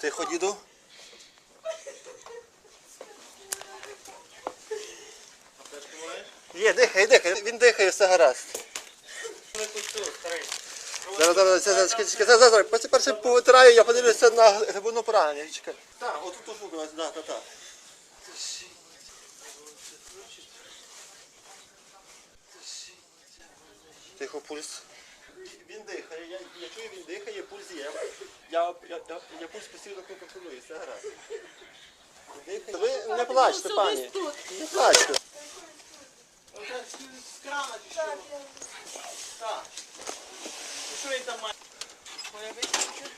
Тихо, діду. Є, дихає, дихає, він дихає, все гаразд. Зараз, зараз, зараз, чекай, чекай, зараз, зараз, перше, перше повитираю, я подивлюся на глибину поранення, чекай. Так, отут тут шукаю, так, так, так. Тихо, пульс. Він дихає, я, я чую, він дихає, пульс є. Я, я, я, я пульс постійно контролюю, все гаразд. Ви не плачте, пані. Не плачте. З крана чи що? Так. Що він там має? Моя виключить?